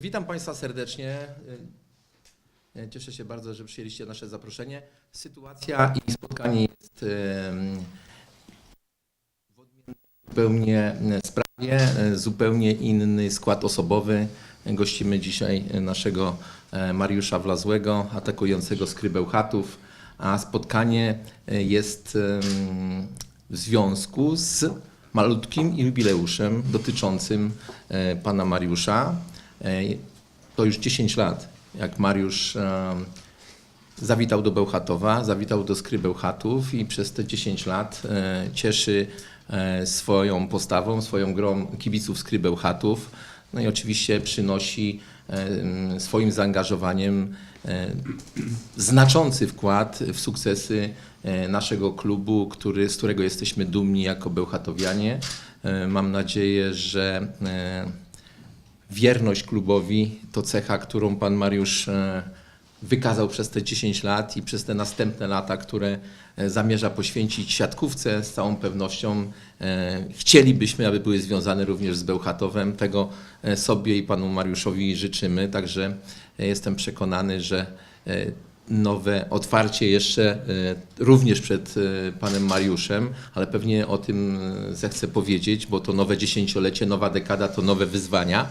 Witam Państwa serdecznie. E, Cieszę się bardzo, że przyjęliście nasze zaproszenie. Sytuacja i spotkanie jest w odmiennej zupełnie e, sprawie, e, zupełnie inny skład osobowy. Gościmy dzisiaj e, naszego e, Mariusza Wlazłego, atakującego skrybeł chatów, a spotkanie e, jest w związku z malutkim jubileuszem dotyczącym e, pana Mariusza. E, To już 10 lat, jak Mariusz e, zawitał do Bełchatowa, zawitał do skry Bełchatów i przez te 10 lat e, cieszy swoją postawą, swoją grą kibiców skry Bełchatów. No i oczywiście przynosi swoim zaangażowaniem znaczący wkład w sukcesy naszego klubu, który, z którego jesteśmy dumni jako Bełchatowianie. Mam nadzieję, że wierność klubowi to cecha, którą pan Mariusz e, wykazał przez te 10 lat i przez te następne lata, które e, zamierza poświęcić siatkówce. Z całą pewnością e, chcielibyśmy, aby były związane również z Bełchatowem. Tego sobie i panu Mariuszowi życzymy. Także jestem przekonany, że nowe otwarcie jeszcze również przed panem Mariuszem, ale pewnie o tym zechcę powiedzieć, bo to nowe dziesięciolecie, nowa dekada to nowe wyzwania.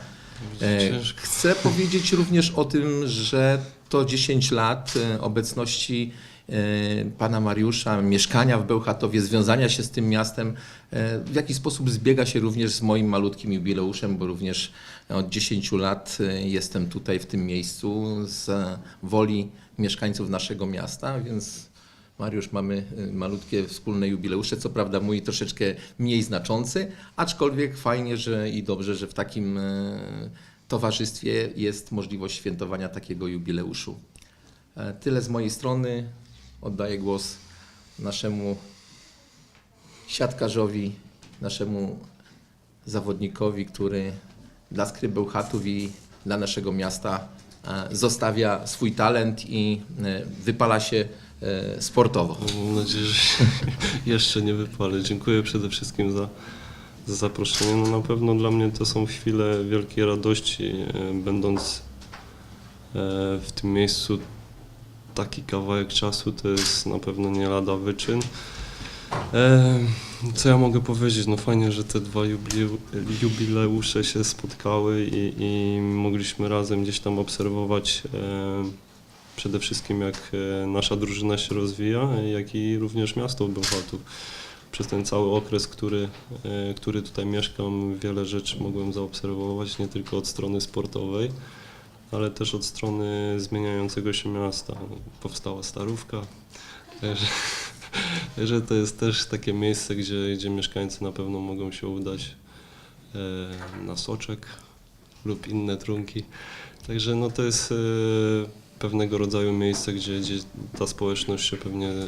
E, Ciężko. Chcę powiedzieć również o tym, że to 10 lat e, obecności e, pana Mariusza, mieszkania w Bełchatowie, związania się z tym miastem, w jaki sposób zbiega się również z moim malutkim jubileuszem, bo również od 10 lat jestem tutaj w tym miejscu z woli mieszkańców naszego miasta, więc Mariusz, mamy y, malutkie wspólne jubileusze, co prawda mój troszeczkę mniej znaczący, aczkolwiek fajnie że i dobrze, że w takim y, towarzystwie jest możliwość świętowania takiego jubileuszu. E, Tyle z mojej strony. Oddaję głos naszemu siatkarzowi, naszemu zawodnikowi, który dla Skrybeł Chatów i dla naszego miasta e, zostawia swój talent i e, wypala się sportowo. Mam nadzieję, że się jeszcze nie wypalę. Dziękuję przede wszystkim za, za zaproszenie. No na pewno dla mnie to są chwile wielkiej radości, e, będąc e, w tym miejscu taki kawałek czasu to jest na pewno nie lada wyczyn. E, Co ja mogę powiedzieć? No fajnie, że te dwa jubileu- jubileusze się spotkały i, i mogliśmy razem gdzieś tam obserwować e, przede wszystkim jak e, nasza drużyna się rozwija, jak i również miasto Bełchatów. Przez ten cały okres, który, e, który tutaj mieszkam, wiele rzeczy mogłem zaobserwować, nie tylko od strony sportowej, ale też od strony zmieniającego się miasta. Powstała Starówka, także, także to jest też takie miejsce, gdzie, gdzie mieszkańcy na pewno mogą się udać e, na soczek lub inne trunki. Także no to jest e, pewnego rodzaju miejsce, gdzie, gdzie ta społeczność się pewnie e,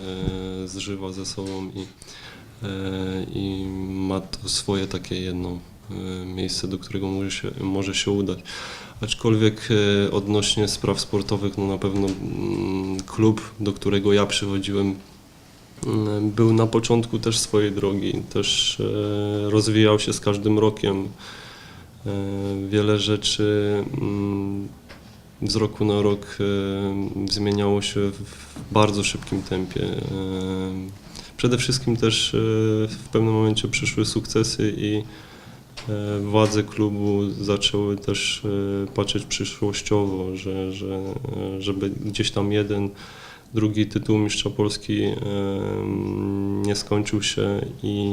zżywa ze sobą i, e, i ma to swoje takie jedno e, miejsce, do którego może się, może się udać. Aczkolwiek e, odnośnie spraw sportowych, no na pewno mm, klub, do którego ja przychodziłem, mm, był na początku też swojej drogi, też e, rozwijał się z każdym rokiem. E, Wiele rzeczy mm, z roku na rok e, zmieniało się w bardzo szybkim tempie. E, Przede wszystkim też e, w pewnym momencie przyszły sukcesy i władze klubu zaczęły też patrzeć przyszłościowo, że, że, żeby gdzieś tam jeden, drugi tytuł mistrza Polski nie skończył się i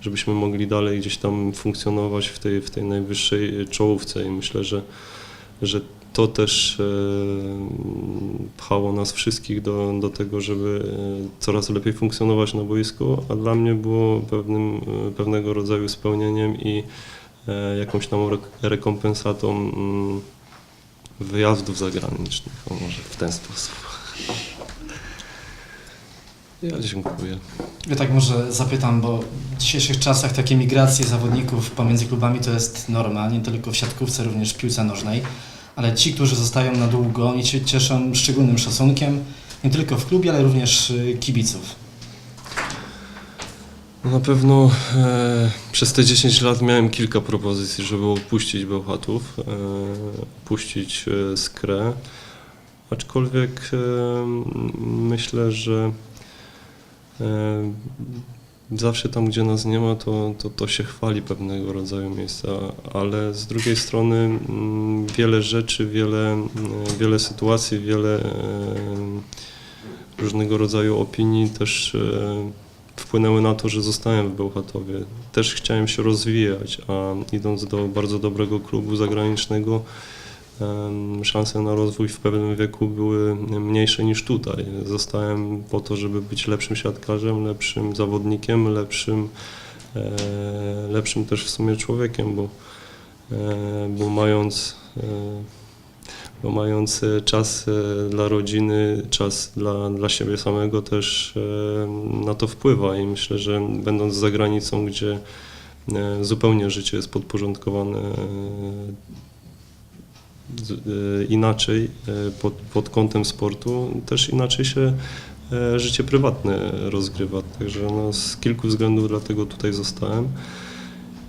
żebyśmy mogli dalej gdzieś tam funkcjonować w tej, w tej najwyższej czołówce i myślę, że, że to też e, pchało nas wszystkich do, do tego, żeby e, coraz lepiej funkcjonować na boisku, a dla mnie było pewnym, e, pewnego rodzaju spełnieniem i jakąś tam re- rekompensatą mm, wyjazdów zagranicznych, o może w ten sposób. Ja dziękuję. Ja tak może zapytam, bo w dzisiejszych czasach takie migracje zawodników pomiędzy klubami to jest norma, nie tylko w siatkówce, również w piłce nożnej, ale ci, którzy zostają na długo, oni się cieszą szczególnym szacunkiem, nie tylko w klubie, ale również y, kibiców. No Na pewno e, przez te 10 lat miałem kilka propozycji, żeby opuścić Bełchatów, e, opuścić e, Skrę, aczkolwiek e, myślę, że e, zawsze tam, gdzie nas nie ma, to, to, to się chwali pewnego rodzaju miejsca, ale z drugiej strony mm, wiele rzeczy, wiele, mm, wiele sytuacji, wiele e, różnego rodzaju opinii też e, wpłynęły na to, że zostałem w Bełchatowie. Też chciałem się rozwijać, a idąc do bardzo dobrego klubu zagranicznego, szanse na rozwój w pewnym wieku były mniejsze niż tutaj. Zostałem po to, żeby być lepszym siatkarzem, lepszym zawodnikiem, lepszym, e, lepszym też w sumie człowiekiem, bo, e, bo mając e, bo mając czas dla rodziny, czas dla, dla siebie samego też na to wpływa i myślę, że będąc za granicą, gdzie zupełnie życie jest podporządkowane inaczej e, pod, pod kątem sportu, też inaczej się e, życie prywatne rozgrywa. Także no, z kilku względów dlatego tutaj zostałem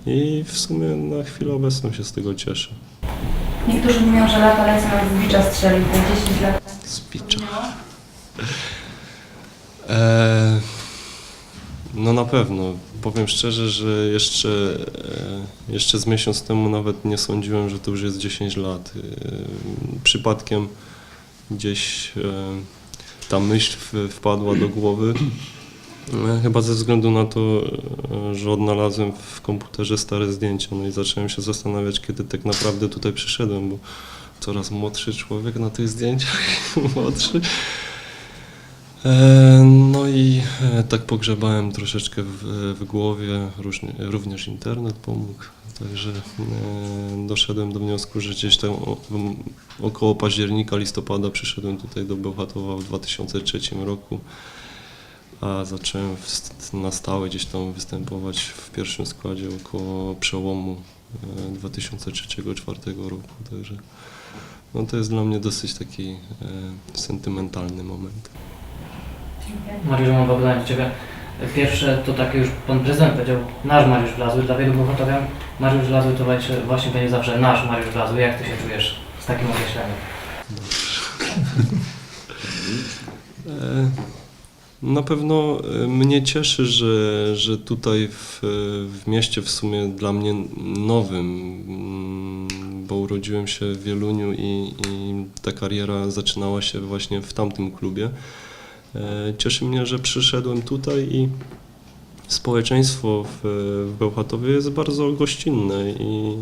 i w sumie na chwilę obecną się z tego cieszę. Niektórzy mówią, że lata lecą z bicza strzelił, te 10 lat. tak Spicza. E, no na pewno. Powiem szczerze, że jeszcze, e, jeszcze z miesiąc temu nawet nie sądziłem, że to już jest 10 lat. E, przypadkiem gdzieś e, ta myśl wpadła do głowy. E, Chyba ze względu na to, e, że odnalazłem w komputerze stare zdjęcia, no i zacząłem się zastanawiać, kiedy tak naprawdę tutaj przyszedłem, bo coraz młodszy człowiek na tych zdjęciach, młodszy. E, No i e, tak pogrzebałem troszeczkę w, w głowie, różnie, również internet pomógł, także e, doszedłem do wniosku, że gdzieś tam około października, listopada przyszedłem tutaj do Bełchatowa w 2003 roku, a zacząłem na stałe gdzieś tam występować w pierwszym składzie około przełomu e, 2003-2004 roku, także no to jest dla mnie dosyć taki sentymentalny moment. Mariusz, mam dwa pytania do Ciebie. Pierwsze to takie już Pan Prezydent powiedział, nasz Mariusz Wlazły, dla wielu bohaterów Mariusz Wlazły to właśnie, będzie zawsze nasz Mariusz Wlazły. Jak Ty się czujesz z takim określeniem? E, Na pewno e, mnie cieszy, że, że tutaj w, w mieście w sumie dla mnie nowym, mm, bo urodziłem się w Wieluniu i, i ta kariera zaczynała się właśnie w tamtym klubie. E, Cieszy mnie, że przyszedłem tutaj i społeczeństwo w, w Bełchatowie jest bardzo gościnne i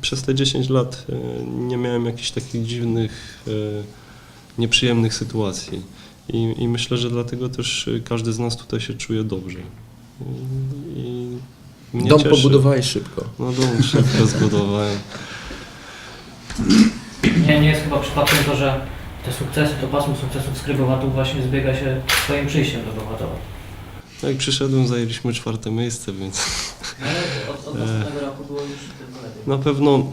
przez te 10 lat e, nie miałem jakichś takich dziwnych e, nieprzyjemnych sytuacji. I, I myślę, że dlatego też każdy z nas tutaj się czuje dobrze. I, i mnie Dom cieszy. pobudowałeś szybko. No dom szybko zbudowałem. Nie, nie jest chyba przypadkiem to, że te sukcesy, to pasmo sukcesów Skrybowatów właśnie zbiega się z Twoim przyjściem do Bełchatowa. Jak przyszedłem, zajęliśmy czwarte miejsce, więc Ale od, od następnego roku było już tylko lepiej. na pewno,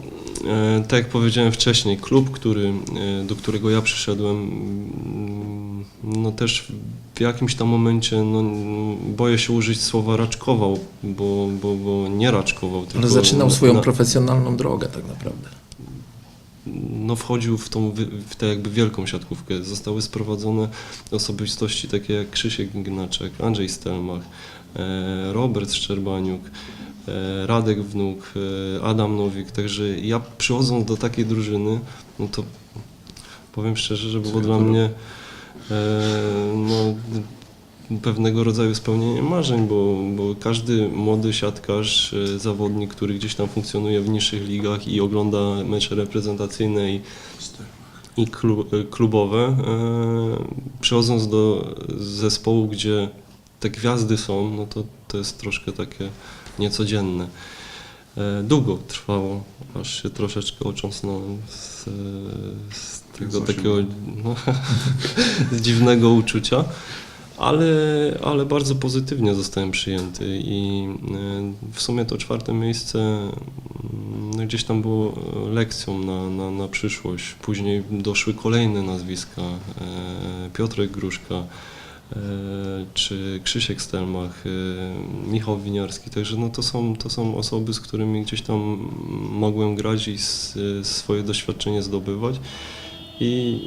e, tak jak powiedziałem wcześniej, klub, który, e, do którego ja przyszedłem, mm, no też w jakimś tam momencie, no, boję się użyć słowa raczkował, bo, bo, bo nie raczkował, tylko Ale zaczynał swoją na- profesjonalną drogę tak naprawdę. No, wchodził w tą w tę jakby wielką siatkówkę. Zostały sprowadzone osobistości takie jak Krzysiek Gnaczek, Andrzej Stelmach, e, Robert Szczerbaniuk, e, Radek Wnuk, e, Adam Nowik. Także ja przychodząc do takiej drużyny, no to powiem szczerze, że było dla mnie e, no, pewnego rodzaju spełnienie marzeń, bo, bo każdy młody siatkarz, e, zawodnik, który gdzieś tam funkcjonuje w niższych ligach i ogląda mecze reprezentacyjne i, i klub, e, klubowe, e, przychodząc do zespołu, gdzie te gwiazdy są, no to, to jest troszkę takie niecodzienne. Długo trwało, aż się troszeczkę ocząsnąłem z, z tego takiego no, z dziwnego uczucia, ale, ale bardzo pozytywnie zostałem przyjęty i e, w sumie to czwarte miejsce mm, gdzieś tam było lekcją na, na, na przyszłość. Później doszły kolejne nazwiska, e, Piotrek Gruszka, e, czy Krzysiek Stelmach, e, Michał Winiarski, także no to, są, to są osoby, z którymi gdzieś tam mogłem grać i swoje doświadczenie zdobywać. I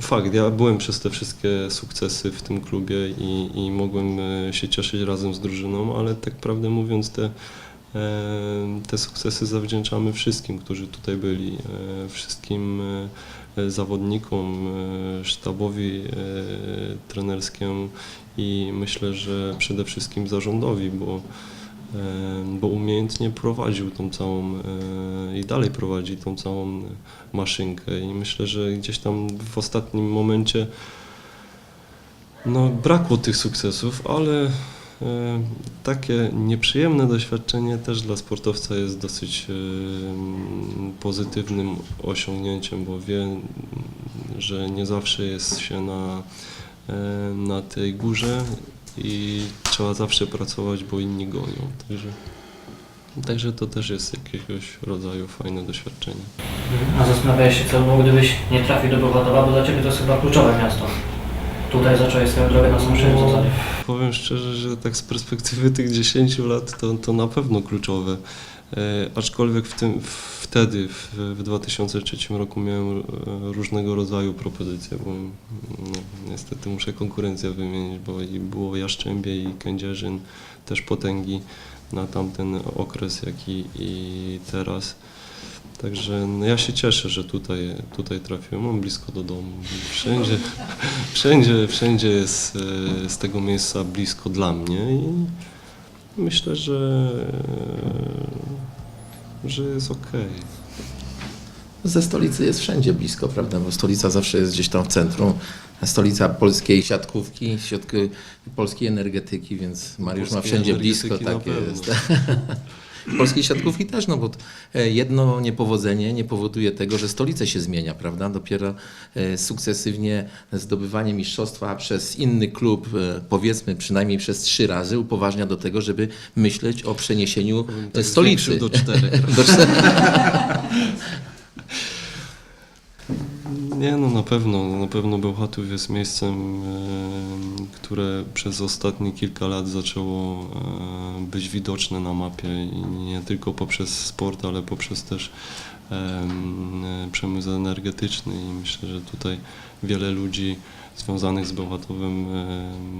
fakt, ja byłem przez te wszystkie sukcesy w tym klubie i, i mogłem e, się cieszyć razem z drużyną, ale tak prawdę mówiąc te, e, te sukcesy zawdzięczamy wszystkim, którzy tutaj byli, e, wszystkim zawodnikom, sztabowi trenerskiemu i myślę, że przede wszystkim zarządowi, bo, bo umiejętnie prowadził tą całą e, i dalej prowadzi tą całą maszynkę. I myślę, że gdzieś tam w ostatnim momencie no, brakło tych sukcesów, ale e, takie nieprzyjemne doświadczenie też dla sportowca jest dosyć e, pozytywnym osiągnięciem, bo wie, że nie zawsze jest się na, e, na tej górze i trzeba zawsze pracować, bo inni gonią. Także, także to też jest jakiegoś rodzaju fajne doświadczenie. A zastanawiałeś się, co było, gdybyś nie trafił do Bełchatowa, bo dla Ciebie to jest chyba kluczowe miasto. Tutaj zacząłeś swoją drogę na Sąszynie w zasadzie. Powiem szczerze, że tak z perspektywy tych 10 lat to, to na pewno kluczowe. E, aczkolwiek w tym, wtedy, w, w 2003 roku miałem e, różnego rodzaju propozycje, bo no, niestety muszę konkurencję wymienić, bo i było Jaszczębie i Kędzierzyn, też potęgi na tamten okres, jak i, i teraz. Także no, ja się cieszę, że tutaj, tutaj trafiłem. Mam blisko do domu. Wszędzie, wszędzie, wszędzie jest e, z tego miejsca blisko dla mnie i myślę, że, e, że jest okej. Ze stolicy jest wszędzie blisko, prawda? Bo stolica zawsze jest gdzieś tam w centrum. Stolica polskiej siatkówki, środki polskiej energetyki, więc Mariusz ma wszędzie blisko. Tak jest. Polskiej siatkówki też, no bo e, jedno niepowodzenie nie powoduje tego, że stolice się zmienia, prawda? Dopiero e, sukcesywnie zdobywanie mistrzostwa przez inny klub, e, powiedzmy przynajmniej przez trzy razy, upoważnia do tego, żeby myśleć o przeniesieniu stolicy. do czterech. Do czterech. Nie, no na pewno, na pewno Bełchatów jest miejscem, które przez ostatnie kilka lat zaczęło być widoczne na mapie i nie tylko poprzez sport, ale poprzez też przemysł energetyczny. I myślę, że tutaj wiele ludzi związanych z Bełchatowem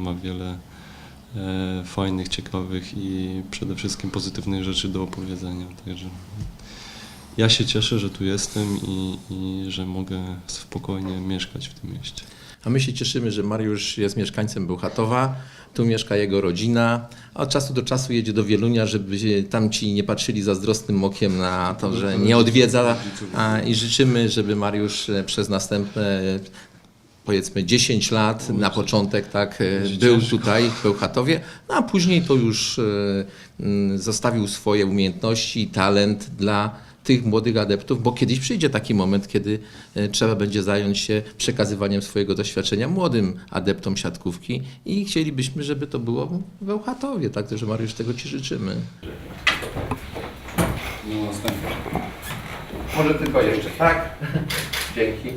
ma wiele e, fajnych, ciekawych i przede wszystkim pozytywnych rzeczy do opowiedzenia, także ja się cieszę, że tu jestem i, i że mogę spokojnie mieszkać w tym mieście. A my się cieszymy, że Mariusz jest mieszkańcem Bełchatowa, tu mieszka jego rodzina, a od czasu do czasu jedzie do Wielunia, żeby się tamci nie patrzyli zazdrosnym okiem na to, że nie odwiedza. I życzymy, żeby Mariusz przez następne powiedzmy 10 lat na początek tak e, był tutaj w Bełchatowie, no a później to już e, zostawił swoje umiejętności i talent dla tych młodych adeptów, bo kiedyś przyjdzie taki moment, kiedy e, trzeba będzie zająć się przekazywaniem swojego doświadczenia młodym adeptom siatkówki i chcielibyśmy, żeby to było w Bełchatowie, tak, że Mariusz tego Ci życzymy. No następny. Może tylko jeszcze tak. Dzięki.